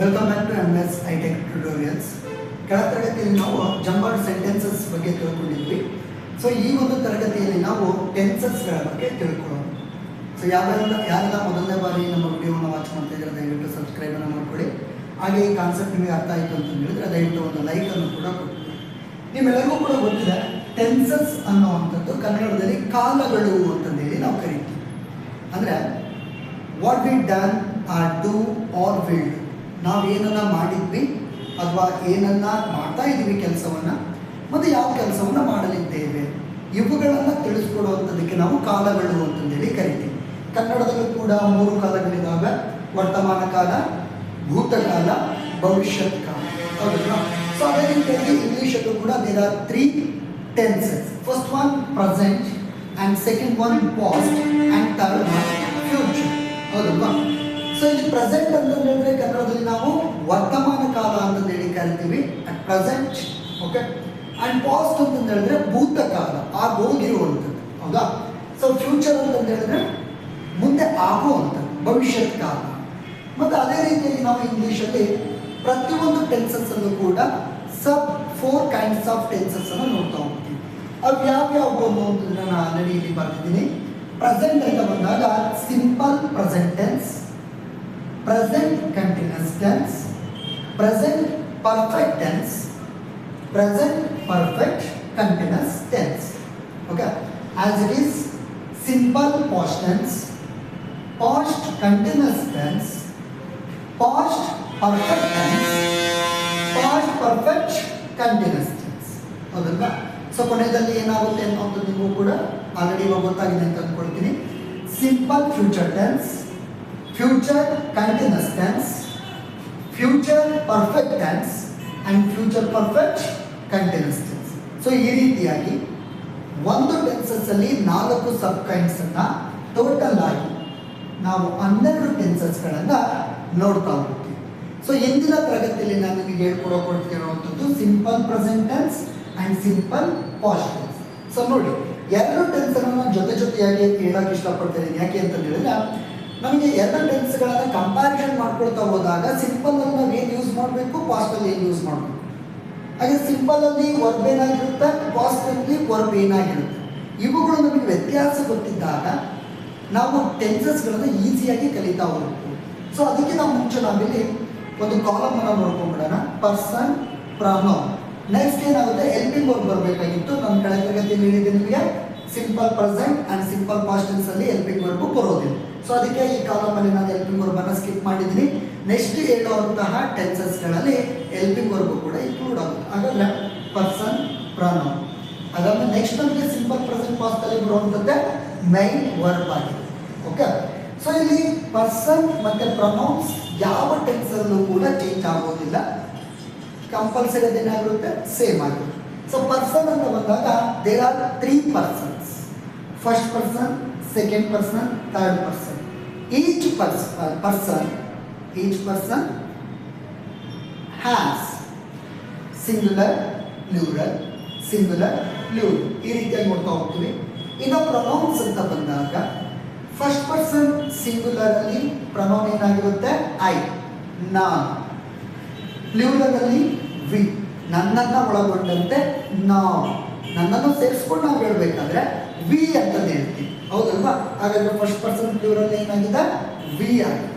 Welcome back to M S iTech tutorials ಕೆಳ ತರಗತಿಯಲ್ಲಿ ನಾವು ಜಂಬರ್ ಸೆಂಟೆನ್ಸಸ್ ಬಗ್ಗೆ ತಿಳ್ಕೊಂಡಿದ್ವಿ. ಸೊ ಈ ಒಂದು ತರಗತಿಯಲ್ಲಿ ನಾವು ಟೆನ್ಸಸ್ಗಳ ಬಗ್ಗೆ ತಿಳ್ಕೊಳ್ಳೋಣ. ಸೊ ಯಾವೆಲ್ಲ ಯಾರೆಲ್ಲ ಮೊದಲನೇ ಬಾರಿ ನಮ್ಮ ವಿಡಿಯೋನ ವಾಚ್ ಮಾಡ್ತಾ ಇದ್ದಾರೆ, ದಯವಿಟ್ಟು ಸಬ್ಸ್ಕ್ರೈಬನ್ನು ಮಾಡ್ಕೊಳ್ಳಿ. ಹಾಗೆ ಈ ಕಾನ್ಸೆಪ್ಟ್ ನಿಮಗೆ ಅರ್ಥ ಆಯಿತು ಅಂತ ಹೇಳಿದ್ರೆ ದಯವಿಟ್ಟು ಒಂದು ಲೈಕನ್ನು ಕೂಡ ಕೊಡಿ. ನಿಮ್ಮೆಲ್ಲರಿಗೂ ಕೂಡ ಗೊತ್ತಿದೆ ಟೆನ್ಸಸ್ ಅನ್ನುವಂಥದ್ದು ಕನ್ನಡದಲ್ಲಿ ಕಾಲಗಳು ಅಂತಂದೇಳಿ ನಾವು ಕರಿತೀವಿ. ಅಂದರೆ what we done or do or willed ಏನನ್ನ ಮಾಡಿದ್ವಿ ಅಥವಾ ಏನನ್ನ ಮಾಡ್ತಾ ಇದ್ದೀವಿ ಕೆಲಸವನ್ನು, ಮತ್ತು ಯಾವ ಕೆಲಸವನ್ನು ಮಾಡಲಿದ್ದೇವೆ, ಇವುಗಳನ್ನು ತಿಳಿಸ್ಕೊಡುವಂಥದ್ದಕ್ಕೆ ನಾವು ಕಾಲಗಳು ಅಂತಂದೇಳಿ ಕರಿತೀವಿ. ಕನ್ನಡದಲ್ಲೂ ಕೂಡ ಮೂರು ಕಾಲಗಳಿದ್ದಾವೆ ವರ್ತಮಾನ ಕಾಲ ಭೂತಕಾಲ ಭವಿಷ್ಯತ್ ಕಾಲ. ಹೌದಲ್ವಾ? ಸೊ ಅದೇ ರೀತಿಯಾಗಿ ಇಂಗ್ಲೀಷಲ್ಲೂ ಕೂಡ there are three tenses first one present and second one past and third one future ಹೌದಲ್ವಾ? ಸೊ ಇಲ್ಲಿ ಪ್ರೆಸೆಂಟ್ ಅಂತ ಹೇಳಿದ್ರೆ ಕನ್ನಡದಲ್ಲಿ ನಾವು ವರ್ತಮಾನ ಕಾಲ ಅಂತ ಹೇಳಿ ಕರಿತೀವಿ at present okay and past ಅಂತ ಹೇಳಿದ್ರೆ ಭೂತಕಾಲ ಆಗೋಗಿರುವಂಥದ್ದು, ಹೌದಾ? ಸೊ ಫ್ಯೂಚರ್ ಅಂತ ಹೇಳಿದ್ರೆ ಮುಂದೆ ಆಗುವಂಥದ್ದು, ಭವಿಷ್ಯದ ಕಾಲ. ಮತ್ತು ಅದೇ ರೀತಿಯಲ್ಲಿ ನಾವು ಇಂಗ್ಲೀಷಲ್ಲಿ ಪ್ರತಿಯೊಂದು ಟೆನ್ಸಸ್ ಅನ್ನು ಕೂಡ sub four kinds of tenses ಅನ್ನು ನೋಡ್ತಾ ಹೋಗ್ತೀವಿ. ಅವು ಯಾವ್ಯಾವು ಅನ್ನೋದನ್ನ ನಾನು ಇಲ್ಲಿ ಬರ್ತಿದ್ದೀನಿ ಪ್ರೆಸೆಂಟ್ ಅಂತ ಬಂದಾಗ simple present tense present continuous tense present perfect tense present perfect continuous tense okay as it is simple past tense past continuous tense past perfect tense past perfect continuous tense ಹೌದಲ್ವಾ? So ಕೊನೆಯಲ್ಲಿ ಏನಾಗುತ್ತೆ ಅನ್ನೋದು ನೀವು ಕೂಡ already ಗೊತ್ತಾಗಿದೆ ಅಂತ ಅಂದ್ಕೊಳ್ತೀನಿ. Simple future tense future continuous tense future perfect tense and future perfect continuous tense. So ಈ ರೀತಿಯಾಗಿ ಒಂದು ಟೆನ್ಸಸ್ಸಲ್ಲಿ ನಾಲ್ಕು ಸಬ್ ಕೈಂಡ್ಸನ್ನು ಟೋಟಲ್ ಆಗಿ ನಾವು ಹನ್ನೆರಡು ಟೆನ್ಸಸ್ಗಳನ್ನು ನೋಡ್ತಾ ಹೋಗ್ತೀವಿ. ಸೊ ಇಂದಿನ ಪ್ರಗತಿಯಲ್ಲಿ ನಾನು ನಿಮಗೆ ಹೇಳ್ಕೊಡೋ ಕೊಡ್ತಿರುವಂಥದ್ದು simple present tense and simple past tense so ನೋಡಿ, ಎರಡು ಟೆನ್ಸನ್ನು ನಾನು ಜೊತೆ ಜೊತೆಯಾಗಿ ಹೇಳೋಕೆ ಇಷ್ಟಪಡ್ತೇನೆ. ಯಾಕೆ ಅಂತ ಹೇಳಿದ್ರೆ ನಮಗೆ ಎಲ್ಲ ಟೆನ್ಸ್ಗಳನ್ನು ಕಂಪ್ಯಾರಿಸನ್ ಮಾಡ್ಕೊಳ್ತಾ ಹೋದಾಗ ಸಿಂಪಲ್ ಅಲ್ಲಿ ನಾವು ಏನು ಯೂಸ್ ಮಾಡಬೇಕು? ಪಾಸ್ಟಲ್ಲಿ ಏನು ಯೂಸ್ ಮಾಡಬೇಕು? ಹಾಗೆ ಸಿಂಪಲ್ ಅಲ್ಲಿ ವರ್ಬ್ ಏನಾಗಿರುತ್ತೆ? ಪಾಸ್ಟ್ ಅಲ್ಲಿ ವರ್ಬ್ ಏನಾಗಿರುತ್ತೆ? ಇವುಗಳು ನಮಗೆ ವ್ಯತ್ಯಾಸ ಗೊತ್ತಿದ್ದಾಗ ನಾವು ಟೆನ್ಸಸ್ಗಳನ್ನು ಈಸಿಯಾಗಿ ಕಲಿತಾ ಹೋಗ್ಬೋದು ಸೊ ಅದಕ್ಕೆ ನಾವು ಮುಂಚೆ ನಾವಿಲ್ಲಿ ಒಂದು ಕಾಲಮ್ ಅನ್ನು ನೋಡ್ಕೊಂಡ್ಬಿಡೋಣ ಪರ್ಸನ್ ಪ್ರಾಬ್ಲಮ್ ನೆಕ್ಸ್ಟ್ ಏನಾಗುತ್ತೆ? ಎಲ್ಪಿಂಗ್ ವರ್ಬ್ ಬರಬೇಕಾಗಿತ್ತು. ನಮ್ಮ ಕಳೆದ ತರಗತಿಯಲ್ಲಿ ಹೇಳಿದೆ ನಿಮಗೆ. Simple present and simple past tense ಅಲ್ಲಿ ಎಲ್ಪಿಂಗ್ ವರ್ಬ್ ಬರೋದಿಲ್ಲ. ಸೊ ಅದಕ್ಕೆ ಈ ಕಾಲಮ್ ಅಲ್ಲಿ ನಾನು ಎಲ್ಪಿಂಗ್ ವರ್ಬ್ ಅನ್ನು ಸ್ಕಿಪ್ ಮಾಡಿದ್ದೀನಿ. ನೆಕ್ಸ್ಟ್ ಹೇಳುವಂತಹ ಟೆನ್ಸಸ್ಗಳಲ್ಲಿ ಎಲ್ಪಿಂಗ್ ವರ್ಬ್ ಕೂಡ ಇನ್ಕ್ಲೂಡ್ ಆಗುತ್ತೆ. ಹಾಗಲ್ಲ ಪರ್ಸನ್ ಪ್ರನೌನ್ ಹಾಗಾದ್ರೆ ನೆಕ್ಸ್ಟ್ ನಮಗೆ ಸಿಂಪಲ್ ಪ್ರೆಸೆಂಟ್ ಪಾಸ್ಟ್ ಅಲ್ಲಿ ಬರುವಂಥದ್ದೇ ಮೈನ್ ವರ್ಬ್ ಆಗಿದೆ. ಓಕೆ ಸೊ ಇಲ್ಲಿ ಪರ್ಸನ್ ಮತ್ತೆ ಪ್ರೊನೌನ್ಸ್ ಯಾವ ಟೆನ್ಸಲ್ಲೂ ಕೂಡ ಚೇಂಜ್ ಆಗೋದಿಲ್ಲ. ಕಂಪಲ್ಸರಿ ಅದೇನಾಗಿರುತ್ತೆ ಸೇಮ್ ಆಗಿರುತ್ತೆ ಸೊ ಪರ್ಸನ್ ಅಂತ ಬಂದಾಗ there are three persons first person second person third person purse person each person has singular singular singular ಪ್ಲೂರ್ ಈ ರೀತಿಯಾಗಿ ನೋಡ್ತಾ ಹೋಗ್ತೀವಿ. ಇನ್ನು ಪ್ರೊನೌನ್ಸ್ ಅಂತ ಬಂದಾಗ ಫಸ್ಟ್ ಪರ್ಸನ್ ಸಿಂಗುಲರ್ ಅಲ್ಲಿ ಪ್ರೊನೌನ್ ಏನಾಗಿರುತ್ತೆ? ಐ ನಾನ್ ಪ್ಲೂರಲ್ ಅಲ್ಲಿ ವಿ ನನ್ನನ್ನು ಒಳಗೊಂಡಂತೆ ನಾವು ನನ್ನನ್ನು ಸೇರಿಸ್ಕೊಂಡು ನಾವು ಹೇಳ್ಬೇಕಾದ್ರೆ ವಿ ಅಂತ ಹೇಳ್ತೀವಿ. ಹೌದಲ್ವಾ? ಹಾಗಾದ್ರೆ ಫಸ್ಟ್ ಪರ್ಸನ್ ಪ್ಲೂರಲ್ ಏನಾಗಿದೆ? ವಿ ಆಗಿದೆ.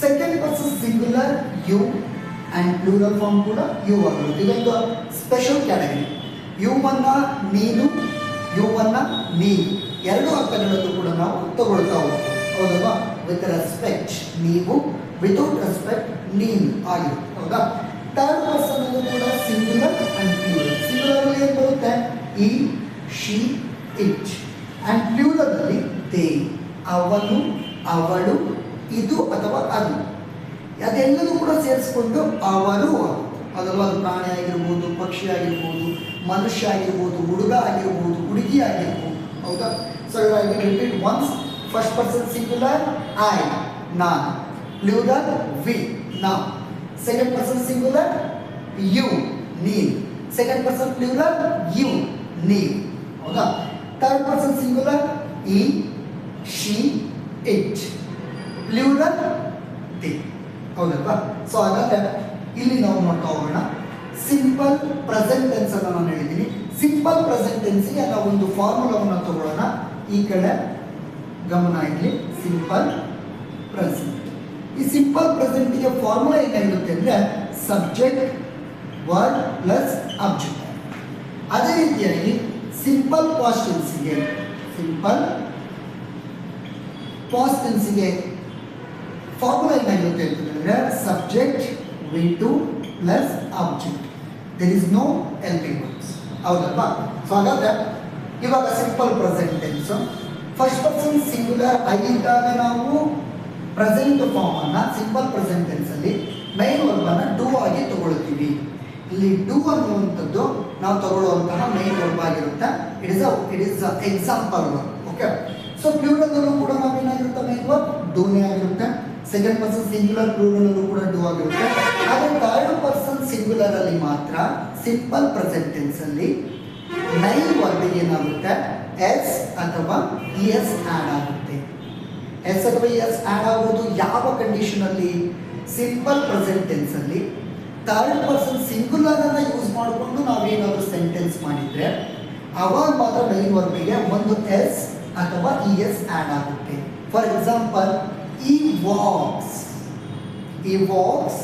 Second person singular you and plural form ಕೂಡ ಯು ಆಗಿರುತ್ತೆ. ಇದೊಂದು ಸ್ಪೆಷಲ್ ಕ್ಯಾಟಗರಿ ಯುವನ್ನ ನೀನು ಯುವನ್ನ ನೀನು ಎರಡು ಅರ್ಥಗಳಲ್ಲೂ ಕೂಡ ನಾವು ತಗೊಳ್ತಾ ಹೋಗ್ತೀವಿ. ಹೌದಲ್ವಾ? ವಿತ್ ರೆಸ್ಪೆಕ್ಟ್ ನೀವು. ವಿತೌಟ್ ರೆಸ್ಪೆಕ್ಟ್ ನೀನು ಆಗಿರುತ್ತೆ. ಹೌದಾ? ಥರ್ಡ್ ಪರ್ಸನ್ ಅಲ್ಲೂ ಕೂಡ ಸಿಂಗುಲರ್ ಆ್ಯಂಡ್ ಪ್ಲೂರಲ್ ಸಿಂಗುಲರ್ ಏನು ಬರುತ್ತೆ? He she it and plural they ಅವನು, ಅವಳು, ಇದು ಅಥವಾ ಅದು. ಅದೆಲ್ಲದೂ ಕೂಡ ಸೇರಿಸ್ಕೊಂಡು ಅವರು ಅದರಲ್ಲೂ ಅದು ಪ್ರಾಣಿ ಆಗಿರ್ಬೋದು, ಪಕ್ಷಿ ಆಗಿರ್ಬೋದು, ಮನುಷ್ಯ ಆಗಿರ್ಬೋದು, ಹುಡುಗ ಆಗಿರ್ಬೋದು, ಹುಡುಗಿ ಆಗಿರ್ಬೋದು. ಹೌದಾ? So repeat once first person singular I ನಾನು. ಪ್ಲೂರಲ್ ವಿ ನಾ ಸೆಕೆಂಡ್ ಪರ್ಸನ್ ಸಿಂಗುಲರ್ ಯು ನೀನು ಸೆಕೆಂಡ್ ಪರ್ಸನ್ ಪ್ಲೂರಲ್ ಯು ನೀವು ಹೌದಾ? Third person singular he she it. Plural they ಹೌದಲ್ವಾ? ಸೊ ಹಾಗಾದ್ರೆ ಇಲ್ಲಿ ನಾವು ನೋಡ್ತಾ ಹೋಗೋಣ. ಸಿಂಪಲ್ ಪ್ರೆಸೆಂಟ್ ಟೆನ್ಸ್ ಅನ್ನು ನಾನು ಹೇಳಿದ್ದೀನಿ. ಸಿಂಪಲ್ ಪ್ರೆಸೆಂಟ್ ಟೆನ್ಸ್ಗೆ ನಾವು ಒಂದು ಫಾರ್ಮುಲಾವನ್ನು ತಗೊಳ್ಳೋಣ. ಈ ಕಡೆ ಗಮನ ಇರಲಿ. ಸಿಂಪಲ್ ಪ್ರೆಸೆಂಟ್ ಈ ಸಿಂಪಲ್ ಪ್ರೆಸೆಂಟ್ಗೆ ಫಾರ್ಮುಲಾ ಏನಾಗಿರುತ್ತೆ ಅಂದರೆ ಸಬ್ಜೆಕ್ಟ್ ವರ್ಡ್ ಪ್ಲಸ್ ಆಬ್ಜೆಕ್ಟ್ ಅದೇ ರೀತಿಯಾಗಿ ಸಿಂಪಲ್ ಪಾಸ್ಟ್ ಟೆನ್ಸ್ಗೆ ಸಿಂಪಲ್ ಪಾಸ್ಟ್ ಟೆನ್ಸ್ಗೆ ಫಾರ್ಮುಲಾ ಏನಾಗಿರುತ್ತೆ ಅಂತಂದ್ರೆ subject V two plus object there is no helping words ಹೌದಲ್ವಾ ಸೊ ಹಾಗಾದ್ರೆ ಇವಾಗ simple present tense first person singular ಆಗಿದ್ದಾಗ ನಾವು ಪ್ರೆಸೆಂಟ್ ಫಾರ್ಮ್ ಅನ್ನ ಸಿಂಪಲ್ ಪ್ರೆಸೆಂಟ್ ಟೆನ್ಸ್ ಅಲ್ಲಿ ಮೈನ್ ವರ್ಬನ್ನ ಟು ಆಗಿ ತಗೊಳ್ತೀವಿ. ಇಲ್ಲಿ ಡೂ ಅನ್ನುವಂಥದ್ದು ನಾವು ತಗೊಳ್ಳುವಂತಹ ಮೈನ್ ವರ್ಬ್ ಆಗಿರುತ್ತೆ. It is it is example verb okay so ಪ್ಯೂರಲ್ಲೂ ಕೂಡ ನಾವೇನಾಗಿರುತ್ತೆ ಮೈನ್ ವರ್ಬ್ ಡೂನೇ ಆಗಿರುತ್ತೆ. ಸೆಕೆಂಡ್ ಪರ್ಸನ್ ಸಿಂಗ್ಯುಲರ್ ಪ್ಲೂರಲ್ಲೂ ಕೂಡ ಡೂ ಆಗಿರುತ್ತೆ. ಆದರೆ ಥರ್ಡ್ ಪರ್ಸನ್ ಸಿಂಗ್ಯುಲರ್ ಅಲ್ಲಿ ಮಾತ್ರ ಸಿಂಪಲ್ ಪ್ರೆಸೆಂಟೆನ್ಸ್ ಅಲ್ಲಿ ನೈನ್ ವರ್ಬಿಗೆ ಏನಾಗುತ್ತೆ? ಎಸ್ ಅಥವಾ ಎಸ್ ಆ್ಯಡ್ ಆಗುತ್ತೆ. ಎಸ್ ಅಥವಾ ಎಸ್ ಆ್ಯಡ್ ಆಗೋದು ಯಾವ ಕಂಡೀಷನ್ ಅಲ್ಲಿ? ಸಿಂಪಲ್ ಪ್ರೆಸೆಂಟೆನ್ಸ್ ಅಲ್ಲಿ. ಥರ್ಡ್ ಪರ್ಸನ್ ಸಿಂಗ್ಯುಲರ್ ಅನ್ನ ಯೂಸ್ ಮಾಡಿಕೊಂಡು ನಾವೇನಾದರೂ ಸೆಂಟೆನ್ಸ್ ಮಾಡಿದ್ರೆ, ಅವಾಗ ಮಾತ್ರ ಮೈನ್ ವರ್ಬಿಗೆ ಒಂದು ಎಸ್ ಅಥವಾ ಇ ಎಸ್ ಆ್ಯಡ್ ಆಗುತ್ತೆ. For example he walks he walks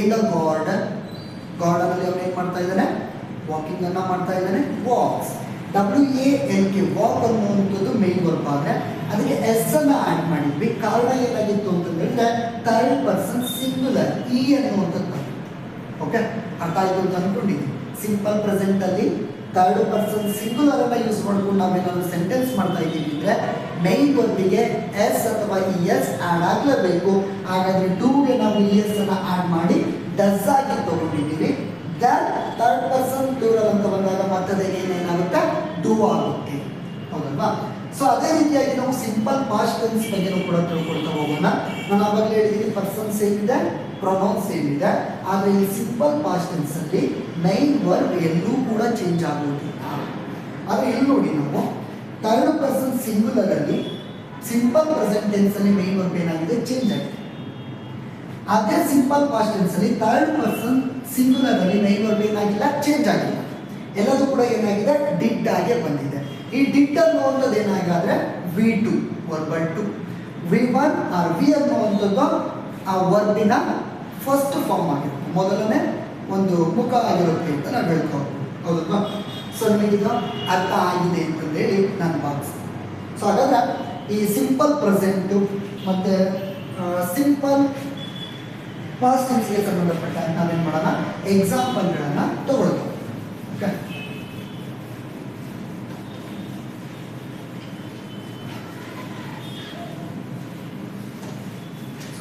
in the garden garden ಅಲ್ಲಿ ಅವನು ಏನು ಮಾಡ್ತಾ ಇದ್ದಾನೆ? ವಾಕಿಂಗ್ ಅನ್ನ ಮಾಡ್ತಾ ಇದ್ದಾನೆ. Walks W A L K walk ಅನ್ನುವಂಥದ್ದು ಮೇನ್ ವರ್ಕ್ ಆದರೆ, ಅದಕ್ಕೆ ಎಸ್ ಅನ್ನು ಆ್ಯಡ್ ಮಾಡಿದ್ವಿ. ಕಾರಣ ಏನಾಗಿತ್ತು ಅಂತಂದ್ರೆ ಥರ್ಡ್ ಪರ್ಸನ್ ಸಿಂಗ್ಯುಲರ್ ಇ ಅನ್ನುವಂಥದ್ದು ಓಕೆ ಅರ್ಥ ಆಯ್ತು ಅಂತ ಅಂದ್ಕೊಂಡಿದ್ದೀನಿ ಸಿಂಪಲ್ ಪ್ರೆಸೆಂಟ್ ಅಲ್ಲಿ ಥರ್ಡ್ ಪರ್ಸನ್ ಸಿಂಗುಲರ್ ಅನ್ನ ಯೂಸ್ ಮಾಡ್ಕೊಂಡು ನಾವೇನಾದ್ರು ಸೆಂಟೆನ್ಸ್ ಮಾಡ್ತಾ ಇದ್ದೀವಿ ಅಂದ್ರೆ ಮೈನ್ ವರ್ಬಿಗೆ ಎಸ್ ಅಥವಾ ಇ ಎಸ್ ಆ್ಯಡ್ ಆಗಲೇಬೇಕು. ಹಾಗಾದ್ರೆ ಟೂಗೆ ನಾವು ಇ ಎಸ್ ಅನ್ನ ಆ್ಯಡ್ ಮಾಡಿ ಡಸ್ ಆಗಿ ತಗೊಂಡಿದ್ದೀವಿ. ದನ್ ಥರ್ಡ್ ಪರ್ಸನ್ ಪ್ಲೂರಲ್ ಅಂತ ಬಂದಾಗ ಮತ್ತದೇ ಏನೇನಾಗುತ್ತೆ? ಡೂ ಆಗುತ್ತೆ. ಹೌದಲ್ವಾ? ಸೊ ಅದೇ ರೀತಿಯಾಗಿ ನಾವು ಸಿಂಪಲ್ ಪಾಸ್ಟ್ ಟೆನ್ಸ್ ಬಗ್ಗೆನೂ ಕೂಡ ತಿಳ್ಕೊಳ್ತಾ ಹೋಗೋಣ. ನಾನು ಆವಾಗಲೇ ಹೇಳಿದ್ದೀನಿ ಪರ್ಸನ್ಸ್ ಸೇಮ್ ಇದೆ ಏನಿದೆ, ಆದರೆ ಈ ಸಿಂಪಲ್ ಪಾಸ್ಟೆನ್ಸಲ್ಲಿ ನೈನ್ ವರ್ಬ್ ಎಲ್ಲೂ ಕೂಡ ಚೇಂಜ್ ಆಗೋದಿಲ್ಲ. ಆದರೆ ಇಲ್ಲಿ ನೋಡಿ ನಾವು ಥರ್ಡ್ ಪರ್ಸನ್ ಸಿಂಗುಲರ್ ಅಲ್ಲಿ ಸಿಂಪಲ್ ಪ್ರೆಸೆಂಟ್ ಟೆನ್ಸ್ ಅಲ್ಲಿ ಮೈನ್ ವರ್ಬ್ ಏನಾಗಿದೆ ಚೇಂಜ್ ಆಗಿದೆ. ಅದೇ ಸಿಂಪಲ್ ಪಾಸ್ಟ್ ಟೆನ್ಸ್ ಅಲ್ಲಿ ಥರ್ಡ್ ಪರ್ಸನ್ ಸಿಂಗುಲರ್ ಅಲ್ಲಿ ಮೈನ್ ವರ್ಬ್ ಏನಾಗಿಲ್ಲ ಚೇಂಜ್ ಆಗಿಲ್ಲ. ಎಲ್ಲದೂ ಕೂಡ ಏನಾಗಿದೆ ಡಿಡ್ ಆಗಿ ಬಂದಿದೆ. ಈ ಡಿಡ್ ಅನ್ನುವಂಥದ್ದು ಏನಾಗಾದ್ರೆ V two verbal two V one or V ಅನ್ನುವಂಥದ್ದು ಆ ವರ್ಬಿನ ಫಸ್ಟ್ ಫಾರ್ಮ್ ಆಗಿರುತ್ತೆ. ಮೊದಲನೇ ಒಂದು ಮುಖ ಆಗಿರುತ್ತೆ ಅಂತ ನಾವು ಹೇಳ್ಕೊಬೋದು ಹೌದಲ್ವಾ? ಸೊ ನಿಮಗೀಗ ಅರ್ಥ ಆಗಿದೆ ಅಂತಂದೇಳಿ ನಾನು ಭಾವಿಸ್ತೀನಿ. ಸೊ ಹಾಗಾದ್ರೆ ಈ ಸಿಂಪಲ್ ಪ್ರೆಸೆಂಟು ಮತ್ತು ಸಿಂಪಲ್ ಪಾಸ್ಟ್ ಟೆನ್ಸ್ಗೆ ಸಂಬಂಧಪಟ್ಟ ನಾವೇನು ಮಾಡೋಣ? ಎಕ್ಸಾಂಪಲ್ಗಳನ್ನು ತಗೊಳ್ತೀವಿ ಓಕೆ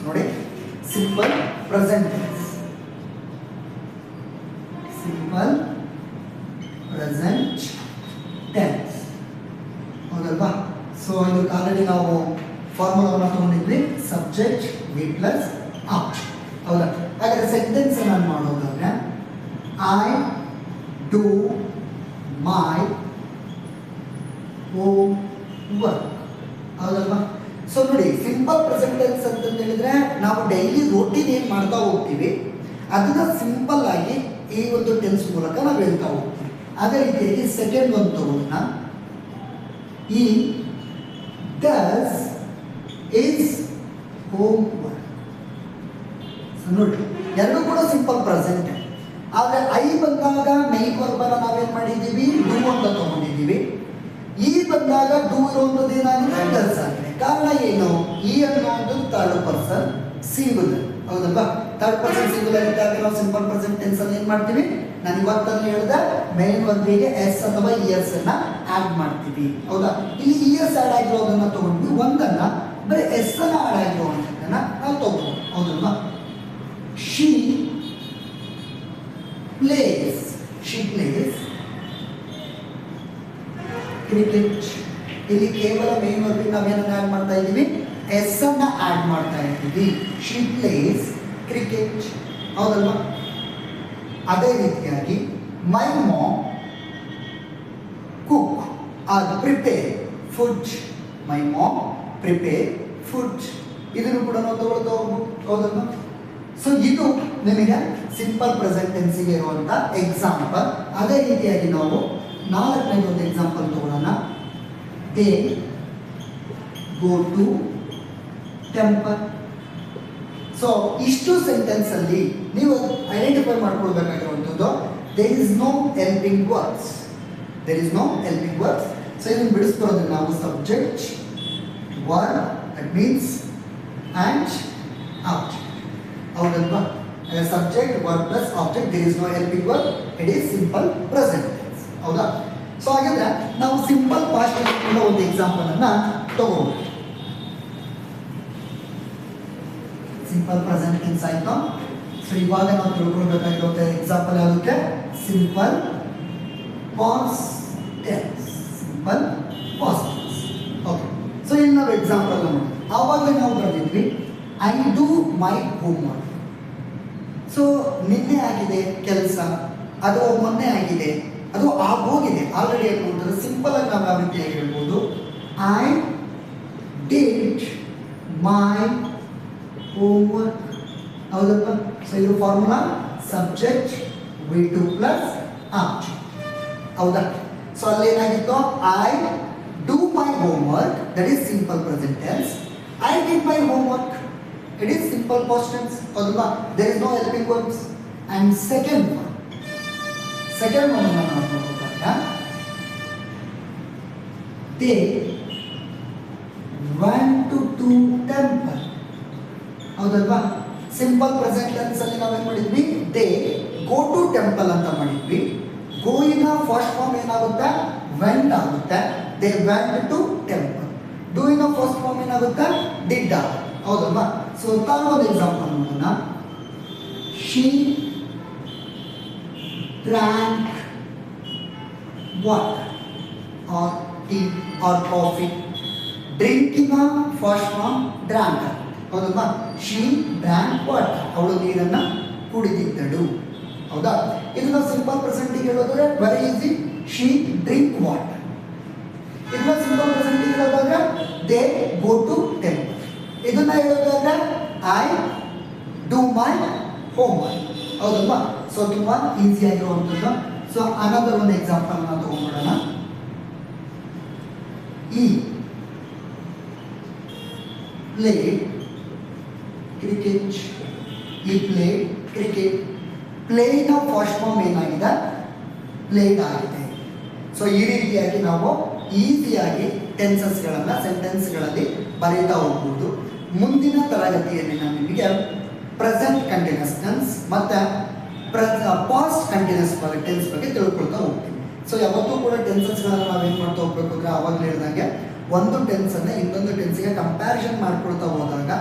ನೋಡಿ. Simple present tense simple present tense ಹೌದಲ್ವಾ? ಸೊ ಇದಕ್ಕೆ ಆಲ್ರೆಡಿ ನಾವು ಫಾರ್ಮುಲಾವನ್ನು ತಗೊಂಡಿದ್ವಿ. ಸಬ್ಜೆಕ್ಟ್ ವಿ ಪ್ಲಸ್ ಆಬ್ಜೆಕ್ಟ್ ಹೌದಾ? ಹಾಗಾದ್ರೆ ಸೆಂಟೆನ್ಸ್ ನಾನು ಮಾಡೋದಾದ್ರೆ I do my homework ಹೌದಲ್ವಾ? ಸೊ ನೋಡಿ ಸಿಂಪಲ್ ಪ್ರೆಸೆಂಟ್ ಟೆನ್ಸ್ ಅಂತ ಹೇಳಿದ್ರೆ ನಾವು ಡೈಲಿ ರೋಟೀನ್ ಏನು ಮಾಡ್ತಾ ಹೋಗ್ತೀವಿ, ಅದನ್ನ ಸಿಂಪಲ್ ಆಗಿ ಈ ಒಂದು ಟೆನ್ಸ್ ಮೂಲಕ ನಾವು ಹೇಳ್ತಾ ಹೋಗ್ತೀವಿ. ಅದೇ ರೀತಿಯಾಗಿ ಸೆಕೆಂಡ್ ಒಂದು ತಗೊಳ್ಳೋಣ ಈ ದಸ್ ಇಸ್ ಹೋಮ್ ವರ್ಕ್ ನೋಡಿ, ಎರಡೂ ಕೂಡ ಸಿಂಪಲ್ ಪ್ರೆಸೆಂಟ್ ಆದರೆ ಐ ಬಂದಾಗ ನೈ ವರ್ಬನ ನಾವೇನು ಮಾಡಿದ್ದೀವಿ? ಡೂ ಅಂತ ತಗೊಂಡಿದ್ದೀವಿ. ಈ ಬಂದಾಗ ಡೂ ಇರುವಂಥದ್ದು ಏನಾಗಿದೆ? ಡಸ್ ಆಗಿದೆ. ಕಾರಣ ಏನು? ಈ ಒಂದು ಥರ್ಡ್ ಪರ್ಸನ್ ಸಿಂಗುಲರ್ ಹೌದಲ್ವಾ? ಥರ್ಡ್ ಪರ್ಸನ್ ಸಿಂಗುಲರ್ ಇದ್ದಾಗ ನಾವು ಸಿಂಪಲ್ ಪ್ರೆಸೆಂಟ್ ಟೆನ್ಸ್ ಅಲ್ಲಿ ಏನು ಮಾಡ್ತೀವಿ? ನಾನು ಇವತ್ತಲ್ಲಿ ಹೇಳಿದ ಮೇನ್ ವರ್ಬಿಗೆ ಎಸ್ ಅಥವಾ ಇಯರ್ಸ್ ಅನ್ನ ಆಡ್ ಮಾಡ್ತೀವಿ. ಹೌದಾ? ಇಲ್ಲಿ ಇಯರ್ಸ್ ಆಡ್ ಆಗಿರೋದನ್ನ ತಗೊಂಡ್ವಿ. ಒಂದನ್ನ, ಬರೀ ಎಸ್ ಅನ್ನ ಆಡ್ ಆಗಿರೋದನ್ನ ನಾವು ತಗೋಬೋದು ಹೌದಲ್ವಾ? She plays she plays cricket ಇಲ್ಲಿ ಕೇವಲ ಮೇನ್ ವರ್ಬಿಗೆ ನಾವೇನನ್ನ ಆಡ್ ಮಾಡ್ತಾ ಇದ್ದೀವಿ? ಎಸ್ ಅನ್ನ ಆಡ್ ಮಾಡ್ತಾ ಇದ್ದೀವಿ. ಶಿ ಪ್ಲೇಸ್ ಕ್ರಿಕೆಟ್ ಹೌದಲ್ವಾ? ಅದೇ ರೀತಿಯಾಗಿ my mom cook or prepare food my mom prepare food ಇದನ್ನು ಕೂಡ ನಾವು ತಗೊಳ್ತಾ ಹೋಗ್ಬೋದು ಸೊ ಇದು ನಿಮಗೆ ಸಿಂಪಲ್ ಪ್ರೆಸೆಂಟೆನ್ಸಿಗೆ ಇರುವಂಥ ಎಕ್ಸಾಂಪಲ್ ಅದೇ ರೀತಿಯಾಗಿ ನಾವು ನಾಲ್ಕನೇದು ಒಂದು ಎಕ್ಸಾಂಪಲ್ ತಗೊಳ್ಳೋಣ. They go to temple so ಇಷ್ಟು ಸೆಂಟೆನ್ಸ್ ಅಲ್ಲಿ ನೀವು identify ಮಾಡ್ಕೊಳ್ಬೇಕಾಗಿರುವಂಥದ್ದು there is no helping words there is no helping words so ಇದನ್ನು ಬಿಡಿಸ್ಕೊಳ್ಳೋದು ನಾವು subject word that means and object ಹೌದಲ್ವಾ? Subject word plus object there is no helping word it is simple present ಹೌದಾ? So ಹಾಗಾದ್ರೆ ನಾವು simple past ಒಂದು example ಅನ್ನ ತಗೋಬಹುದು ಸಿಂಪಲ್ ಪ್ರೆಸೆಂಟ್ ಟೆನ್ಸ್ ಆಯ್ತು ಸೊ ಇವಾಗ ನಾವು ತಿಳ್ಕೊಳ್ಬೇಕಾಗಿರುವಂಥ ಎಕ್ಸಾಂಪಲ್ ಯಾವುದಕ್ಕೆ simple past tense simple past tense okay so ಇಲ್ಲಿ ನಾವು ಎಕ್ಸಾಂಪಲ್ ನೋಡಿ ಆವಾಗಲೇ ನಾವು ಬರೆದಿದ್ವಿ I do my homework so ನಿನ್ನೆ ಆಗಿದೆ ಕೆಲಸ ಅದು ಮೊನ್ನೆ ಆಗಿದೆ ಅದು ಆಗೋಗಿದೆ ಆಲ್ರೆಡಿ ಅನ್ನುವಂಥದ್ದು ಸಿಂಪಲ್ ಆಗಿ ನಾವು ರೀತಿಯಾಗಿ ಹೇಳ್ಬೋದು. I did my homework ಹೌದಪ್ಪ? ಸೊ ಇದು formula subject V two plus object ಹೌದಾ? ಸೊ ಅಲ್ಲಿ ಏನಾಗಿತ್ತು? I do my homework that is simple present tense I did my homework it is simple past tense ಹೌದಲ್ವಾ there is no helping verbs and second one second one ನಾವು ನೋಡ್ಕೊಂಡಾಗ they went to to temple ಹೌದಲ್ವಾ? Simple present tense ಅಲ್ಲಿ ನಾವೇನು ಮಾಡಿದ್ವಿ? They go to temple ಅಂತ ಮಾಡಿದ್ವಿ. ಗೋಯಿನ first form ಏನಾಗುತ್ತೆ? ವೆಂಟ್ ಆಗುತ್ತೆ. ದೇ ವೆಂಟ್ ಟು ಟೆಂಪಲ್ ಡೂಯಿನ ಫಸ್ಟ್ ಫಾರ್ಮ್ ಏನಾಗುತ್ತೆ? ಡಿಡ್ ಆಗುತ್ತೆ. ಹೌದಲ್ವಾ? ಸೊ ತಾನು ಒಂದು ಎಕ್ಸಾಂಪಲ್ ನೋಡೋಣ. She drank water or tea or coffee. ಡ್ರಿಂಕಿನ first form drank. ಹೌದಮ್ಮ ಶಿ ಡ್ರಾಂಕ್ ವಾಟರ್ ಅವಳು ನೀರನ್ನು ಕುಡಿದಿದ್ದಳು. ಹೌದಾ? ಇದು ನಾವು ಸಿಂಪಲ್ ಪ್ರೆಸೆಂಟಿಗೆ ಹೇಳೋದಾದ್ರೆ very easy she drink water ಇದನ್ನ ಸಿಂಪಲ್ ಪ್ರೆಸೆಂಟಿಗೆ ಹೇಳೋದಾದ್ರೆ ದೇ ಗೋ ಟು ಟೆಂಪಲ್ ಇದನ್ನ ಹೇಳೋದಾದ್ರೆ I do my homework ಹೌದಲ್ವಾ? ಸೊ ತುಂಬ ಈಸಿ ಆಗಿರುವಂಥದ್ದು ಸೊ ಅನದರ್ ಒಂದು ಎಕ್ಸಾಂಪಲ್ ನಾವು ತಗೊಂಡ್ಬಿಡೋಣ he play cricket he play cricket ಪ್ಲೇನ first form ಏನಾಗಿದೆ ಪ್ಲೇಟ್ ಆಗಿದೆ ಸೊ ಈ ರೀತಿಯಾಗಿ ನಾವು ಈಸಿಯಾಗಿ ಟೆನ್ಸಸ್ಗಳನ್ನು ಸೆಂಟೆನ್ಸ್ಗಳಲ್ಲಿ ಬರೀತಾ ಹೋಗ್ಬೋದು. ಮುಂದಿನ ತರಗತಿಯಲ್ಲಿ ನಾನು ನಿಮಗೆ ಪ್ರೆಸೆಂಟ್ ಕಂಟಿನ್ಯೂಸ್ ಟೆನ್ಸ್ ಮತ್ತು ಪಾಸ್ಟ್ ಕಂಟಿನ್ಯೂಸ್ ಟೆನ್ಸ್ ಬಗ್ಗೆ ತಿಳ್ಕೊಳ್ತಾ ಹೋಗ್ತೀವಿ. ಸೊ ಯಾವತ್ತೂ ಕೂಡ ಟೆನ್ಸಸ್ಗಳನ್ನು ನಾವೇನು ಮಾಡ್ತಾ ಹೋಗ್ಬೇಕು ಅಂದರೆ ಅವಾಗಲೇ ಹೇಳಿದಂಗೆ ಒಂದು ಟೆನ್ಸನ್ನು ಇನ್ನೊಂದು ಟೆನ್ಸಿಗೆ ಕಂಪ್ಯಾರಿಸನ್ ಮಾಡ್ಕೊಳ್ತಾ ಹೋದಾಗ